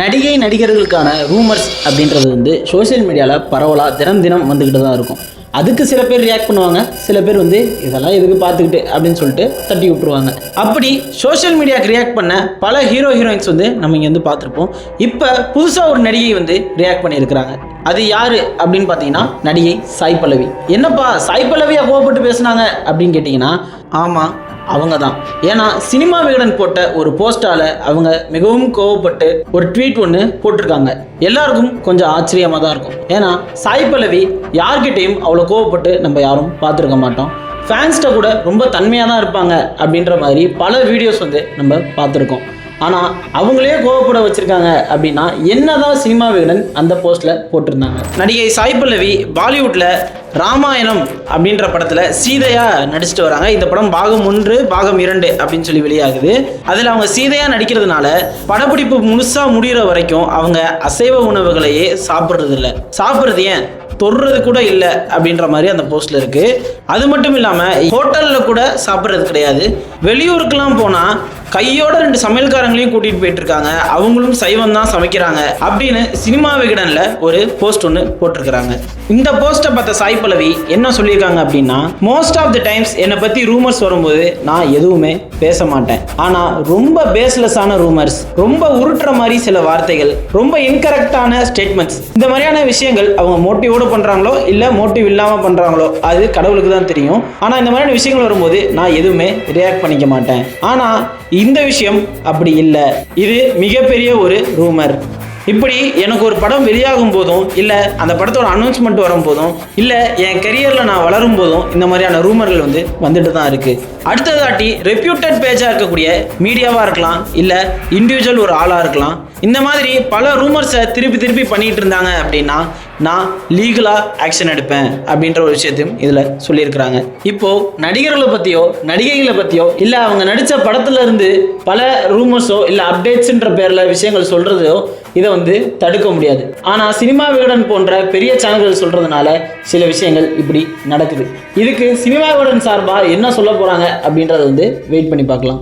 நடிகை நடிகர்களுக்கான ரூமர்ஸ் அப்படின்றது வந்து சோஷியல் மீடியாவில் பரவலாக தினம் தினம் வந்துக்கிட்டு தான் இருக்கும். அதுக்கு சில பேர் ரியாக்ட் பண்ணுவாங்க. சில பேர் வந்து இதெல்லாம் எதுக்கு பார்த்துக்கிட்டு? அப்படின்னு சொல்லிட்டு தட்டி விட்டுருவாங்க. அப்படி சோஷியல் மீடியாவுக்கு ரியாக்ட் பண்ண பல ஹீரோ ஹீரோயின்ஸ் வந்து நம்ம இங்கே வந்து பார்த்துருப்போம். இப்போ புதுசாக ஒரு நடிகை வந்து ரியாக்ட் பண்ணியிருக்கிறாங்க. அது யாரு அப்படின்னு பார்த்தீங்கன்னா நடிகை சாய் பல்லவி. என்னப்பா சாய் பல்லவியா கோவப்பட்டு பேசுனாங்க அப்படின்னு கேட்டிங்கன்னா ஆமாம் அவங்க தான் ஏன்னா சினிமா விகடன் போட்ட ஒரு போஸ்டால அவங்க மிகவும் கோவப்பட்டு ஒரு ட்வீட் ஒன்று போட்டிருக்காங்க. எல்லாருக்கும் கொஞ்சம் ஆச்சரியமாக தான் இருக்கும். ஏன்னா சாய் பல்லவி யார்கிட்டையும் அவ்வளோ கோவப்பட்டு நம்ம யாரும் பார்த்துருக்க மாட்டோம். ஃபேன்ஸ்கிட்ட கூட ரொம்ப தன்மையாக தான் இருப்பாங்க அப்படின்ற மாதிரி பல வீடியோஸ் வந்து நம்ம பார்த்துருக்கோம். ஆனால் அவங்களே கோவப்பட வச்சுருக்காங்க அப்படின்னா என்னதான் சினிமா விகடன் அந்த போஸ்ட்டில் போட்டிருந்தாங்க. நடிகை சாய் பல்லவி பாலிவுட்டில் ராமாயணம் அப்படின்ற படத்தில் சீதையா நடிச்சிட்டு வராங்க. இந்த படம் பாகம் ஒன்று பாகம் இரண்டு அப்படின்னு சொல்லி வெளியாகுது. அதில் அவங்க சீதையா நடிக்கிறதுனால படப்பிடிப்பு முழுசாக முடிகிற வரைக்கும் அவங்க அசைவ உணவுகளையே சாப்பிட்றது இல்லை சாப்பிட்றது ஏன்? தொடுறது கூட இல்லை அப்படின்ற மாதிரி அந்த போஸ்ட்ல இருக்கு. அது மட்டும் இல்லாமல் ஹோட்டலில் கூட சாப்பிட்றது கிடையாது. வெளியூருக்கெல்லாம் போனால் கையோட ரெண்டு சமையல்காரங்களையும் கூட்டிட்டு போயிட்டு இருக்காங்க. அவங்களும் சைவம் தான் சமைக்கிறாங்க அப்படின்னு சினிமா விகடன்ல ஒரு போஸ்ட் ஒன்று போட்டிருக்கிறாங்க. இந்த போஸ்ட்டை பார்த்த சாய் பல்லவி என்ன சொல்லியிருக்காங்க அப்படின்னா மோஸ்ட் ஆஃப் த டைம்ஸ் என்னை பத்தி ரூமர்ஸ் வரும்போது நான் எதுவுமே பேச மாட்டேன். ஆனா ரொம்ப பேஸ்லெஸ்ஸான ரூமர்ஸ் ரொம்ப உருட்டுற மாதிரி சில வார்த்தைகள் ரொம்ப இன்கரெக்டான ஸ்டேட்மெண்ட்ஸ் இந்த மாதிரியான விஷயங்கள் அவங்க மோட்டிவோட பண்றாங்களோ இல்ல மோட்டிவ் இல்லாம பண்றாங்களோ அது கடவுளுக்கு தான் தெரியும். ஆனா இந்த மாதிரியான விஷயங்கள் வரும்போது நான் எதுவுமே ரியாக்ட் பண்ணிக்க மாட்டேன். ஆனா இந்த விஷயம் அப்படி இல்லை. இது மிகப்பெரிய ஒரு ரூமர் இப்படி எனக்கு ஒரு படம் வெளியாகும் போதும் இல்லை அந்த படத்தோட அனௌன்ஸ்மெண்ட் வரும் போதும் இல்லை என் கெரியரில் நான் வளரும் போதும் இந்த மாதிரியான ரூமர்கள் வந்து வந்துட்டு தான் இருக்குது அடுத்ததாட்டி ரெப்யூட்டட் பேஜாக இருக்கக்கூடிய மீடியாவாக இருக்கலாம் இல்லை இண்டிவிஜுவல் ஒரு ஆளாக இருக்கலாம் இந்த மாதிரி பல ரூமர்ஸை திருப்பி திருப்பி பண்ணிட்டு இருந்தாங்க அப்படின்னா நான் லீகலாக ஆக்ஷன் எடுப்பேன் அப்படின்ற ஒரு விஷயத்தையும் இதில் சொல்லியிருக்கிறாங்க. இப்போ நடிகர்களை பற்றியோ நடிகைகளை பற்றியோ இல்லை அவங்க நடித்த படத்துலேருந்து பல ரூமர்ஸோ இல்லை அப்டேட்ஸுன்ற பேரில் விஷயங்கள் சொல்கிறதோ இதை வந்து தடுக்க முடியாது. ஆனால் சினிமா விகடன் போன்ற பெரிய சேனல்கள் சொல்கிறதுனால சில விஷயங்கள் இப்படி நடக்குது. இதுக்கு சினிமா விகடன் சார்பாக என்ன சொல்ல போகிறாங்க அப்படின்றத வந்து வெயிட் பண்ணி பார்க்கலாம்.